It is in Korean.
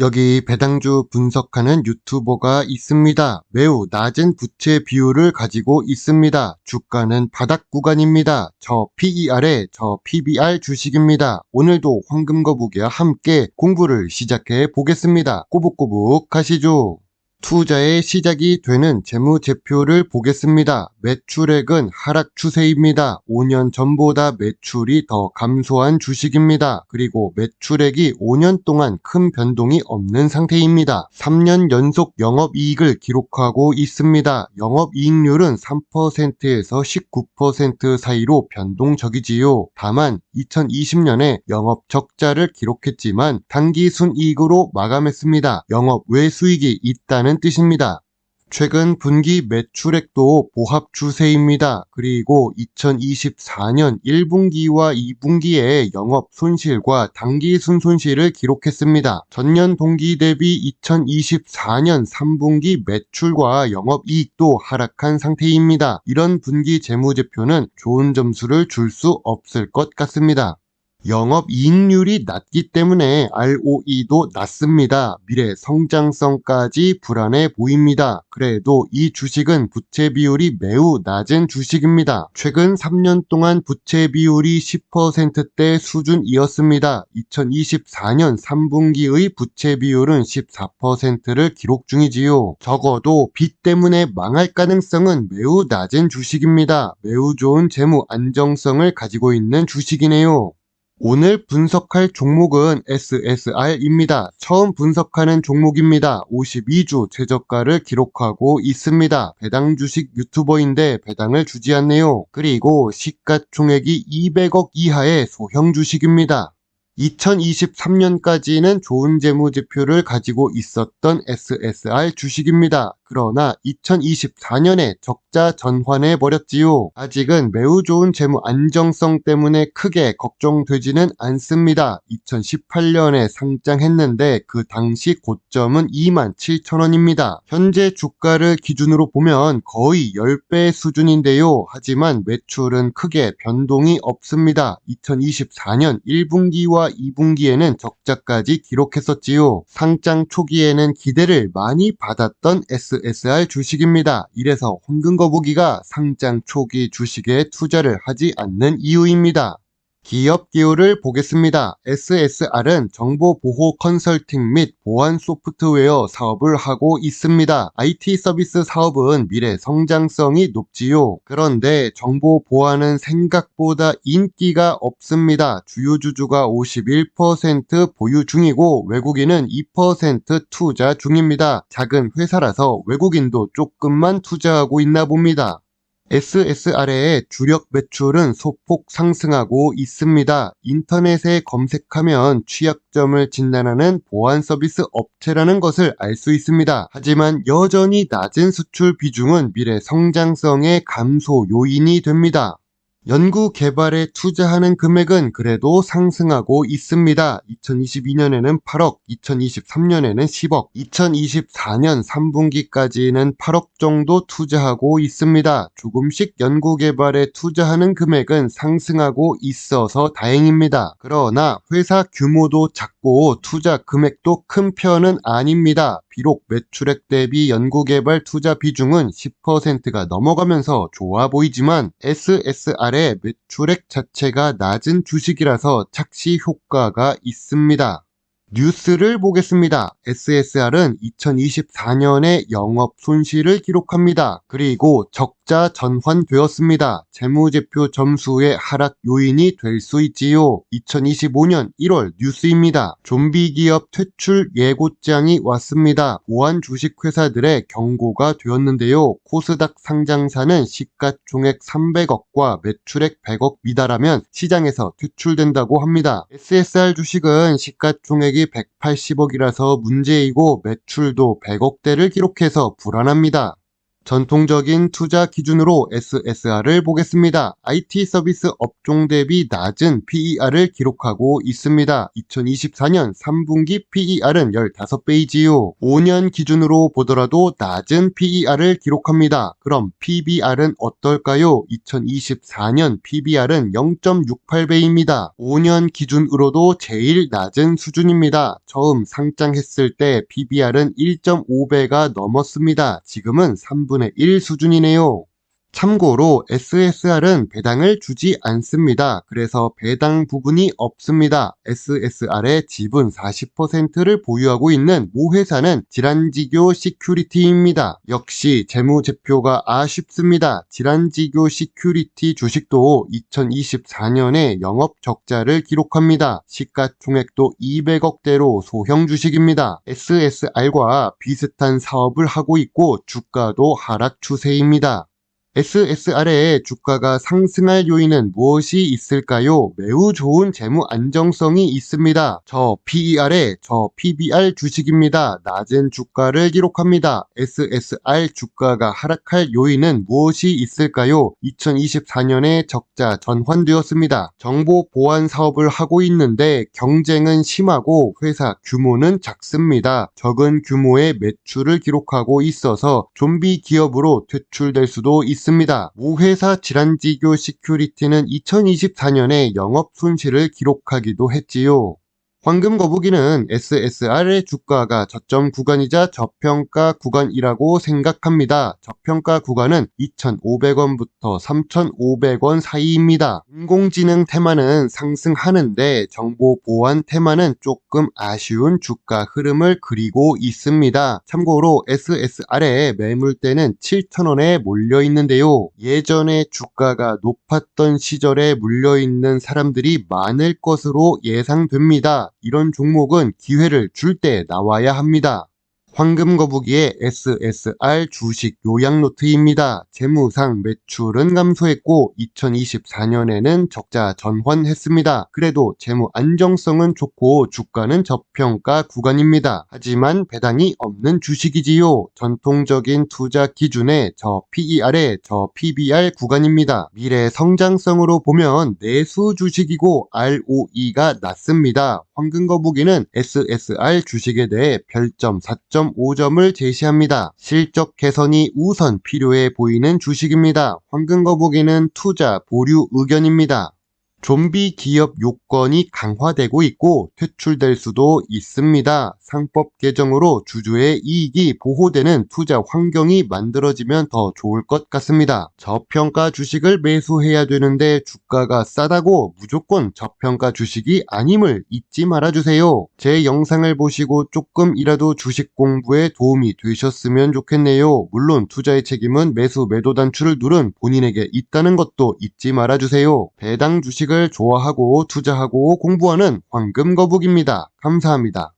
여기 배당주 분석하는 유튜버가 있습니다. 매우 낮은 부채 비율을 가지고 있습니다. 주가는 바닥 구간입니다. 저 PER에 저 PBR 주식입니다. 오늘도 황금거북이와 함께 공부를 시작해 보겠습니다. 꼬북꼬북 가시죠. 투자의 시작이 되는 재무제표를 보겠습니다. 매출액은 하락 추세입니다. 5년 전보다 매출이 더 감소한 주식입니다. 그리고 매출액이 5년 동안 큰 변동이 없는 상태입니다. 3년 연속 영업이익을 기록하고 있습니다. 영업이익률은 3%에서 19% 사이로 변동적이지요. 다만 2020년에 영업 적자를 기록했지만 단기 순이익으로 마감했습니다. 영업 외수익이 있다는 뜻입니다. 최근 분기 매출액도 보합 추세입니다. 그리고 2024년 1분기와 2분기에 영업 손실과 단기 순손실을 기록했습니다. 전년 동기 대비 2024년 3분기 매출과 영업 이익도 하락한 상태입니다. 이런 분기 재무제표는 좋은 점수를 줄 수 없을 것 같습니다. 영업이익률이 낮기 때문에 ROE도 낮습니다. 미래 성장성까지 불안해 보입니다. 그래도 이 주식은 부채 비율이 매우 낮은 주식입니다. 최근 3년 동안 부채 비율이 10%대 수준이었습니다. 2024년 3분기의 부채 비율은 14%를 기록 중이지요. 적어도 빚 때문에 망할 가능성은 매우 낮은 주식입니다. 매우 좋은 재무 안정성을 가지고 있는 주식이네요. 오늘 분석할 종목은 SSR입니다. 처음 분석하는 종목입니다. 52주 최저가를 기록하고 있습니다. 배당 주식 유튜버인데 배당을 주지 않네요. 그리고 시가총액이 200억 이하의 소형 주식입니다. 2023년까지는 좋은 재무제표를 가지고 있었던 SSR 주식입니다. 그러나 2024년에 적자 전환해 버렸지요. 아직은 매우 좋은 재무 안정성 때문에 크게 걱정되지는 않습니다. 2018년에 상장했는데 그 당시 고점은 2만 7천원입니다. 현재 주가를 기준으로 보면 거의 10배 수준인데요. 하지만 매출은 크게 변동이 없습니다. 2024년 1분기와 2분기에는 적자까지 기록했었지요. 상장 초기에는 기대를 많이 받았던 S SSR 주식입니다. 이래서 홍근거북이가 상장 초기 주식에 투자를 하지 않는 이유입니다. 기업 기호를 보겠습니다. SSR은 정보 보호 컨설팅 및 보안 소프트웨어 사업을 하고 있습니다. IT 서비스 사업은 미래 성장성이 높지요. 그런데 정보 보안은 생각보다 인기가 없습니다. 주요 주주가 51% 보유 중이고 외국인은 2% 투자 중입니다. 작은 회사라서 외국인도 조금만 투자하고 있나 봅니다. SSR의 주력 매출은 소폭 상승하고 있습니다. 인터넷에 검색하면 취약점을 진단하는 보안 서비스 업체라는 것을 알 수 있습니다. 하지만 여전히 낮은 수출 비중은 미래 성장성의 감소 요인이 됩니다. 연구 개발에 투자하는 금액은 그래도 상승하고 있습니다. 2022년에는 8억, 2023년에는 10억, 2024년 3분기까지는 8억 정도 투자하고 있습니다. 조금씩 연구 개발에 투자하는 금액은 상승하고 있어서 다행입니다. 그러나 회사 규모도 작 고 투자 금액도 큰 편은 아닙니다. 비록 매출액 대비 연구개발 투자 비중은 10%가 넘어가면서 좋아 보이지만 SSR의 매출액 자체가 낮은 주식이라서 착시 효과가 있습니다. 뉴스를 보겠습니다. SSR은 2024년에 영업 손실을 기록합니다. 그리고 적자 전환되었습니다. 재무제표 점수의 하락 요인이 될 수 있지요. 2025년 1월 뉴스입니다. 좀비 기업 퇴출 예고장이 왔습니다. 보안 주식회사들의 경고가 되었는데요. 코스닥 상장사는 시가총액 300억과 매출액 100억 미달하면 시장에서 퇴출된다고 합니다. SSR 주식은 시가총액이 180억이라서 문제이고 매출도 100억대를 기록해서 불안합니다. 전통적인 투자 기준으로 SSR을 보겠습니다. IT 서비스 업종 대비 낮은 PER을 기록하고 있습니다. 2024년 3분기 PER은 15배이지요. 5년 기준으로 보더라도 낮은 PER을 기록합니다. 그럼 PBR은 어떨까요? 2024년 PBR은 0.68배입니다. 5년 기준으로도 제일 낮은 수준입니다. 처음 상장했을 때 PBR은 1.5배가 넘었습니다. 지금은 3분 3분의 1 수준이네요. 참고로 SSR은 배당을 주지 않습니다. 그래서 배당 부분이 없습니다. SSR의 지분 40%를 보유하고 있는 모 회사는 질환지교 시큐리티입니다. 역시 재무제표가 아쉽습니다. 질환지교 시큐리티 주식도 2024년에 영업 적자를 기록합니다. 시가총액도 200억대로 소형 주식입니다. SSR과 비슷한 사업을 하고 있고 주가도 하락 추세입니다. SSR의 주가가 상승할 요인은 무엇이 있을까요? 매우 좋은 재무 안정성이 있습니다. 저 PER에 저 PBR 주식입니다. 낮은 주가를 기록합니다. SSR 주가가 하락할 요인은 무엇이 있을까요? 2024년에 적자 전환되었습니다. 정보 보안 사업을 하고 있는데 경쟁은 심하고 회사 규모는 작습니다. 적은 규모의 매출을 기록하고 있어서 좀비 기업으로 퇴출될 수도 있습니다. 있습니다. 모회사 질환지교 시큐리티는 2024년에 영업 손실을 기록하기도 했지요. 황금 거북이는 SSR의 주가가 저점 구간이자 저평가 구간이라고 생각합니다. 저평가 구간은 2,500원부터 3,500원 사이입니다. 인공지능 테마는 상승하는데 정보 보안 테마는 조금 아쉬운 주가 흐름을 그리고 있습니다. 참고로 SSR의 매물대는 7,000원에 몰려 있는데요. 예전에 주가가 높았던 시절에 물려 있는 사람들이 많을 것으로 예상됩니다. 이런 종목은 기회를 줄 때 나와야 합니다. 황금거북이의 SSR 주식 요약노트입니다. 재무상 매출은 감소했고 2024년에는 적자 전환했습니다. 그래도 재무 안정성은 좋고 주가는 저평가 구간입니다. 하지만 배당이 없는 주식이지요. 전통적인 투자 기준의 저 PER의 저 PBR 구간입니다. 미래 성장성으로 보면 내수 주식이고 ROE가 낮습니다. 황금거북이는 SSR 주식에 대해 별점 4점 0.5점을 제시합니다. 실적 개선이 우선 필요해 보이는 주식입니다. 황금 거북이는 투자 보류 의견입니다. 좀비 기업 요건이 강화되고 있고 퇴출될 수도 있습니다. 상법 개정으로 주주의 이익이 보호되는 투자 환경이 만들어지면 더 좋을 것 같습니다. 저평가 주식을 매수해야 되는데 주가가 싸다고 무조건 저평가 주식이 아님을 잊지 말아주세요. 제 영상을 보시고 조금이라도 주식 공부에 도움이 되셨으면 좋겠네요. 물론 투자의 책임은 매수 매도 단추를 누른 본인에게 있다는 것도 잊지 말아주세요. 배당 주식 을 좋아하고 투자하고 공부하는 황금거북입니다. 감사합니다.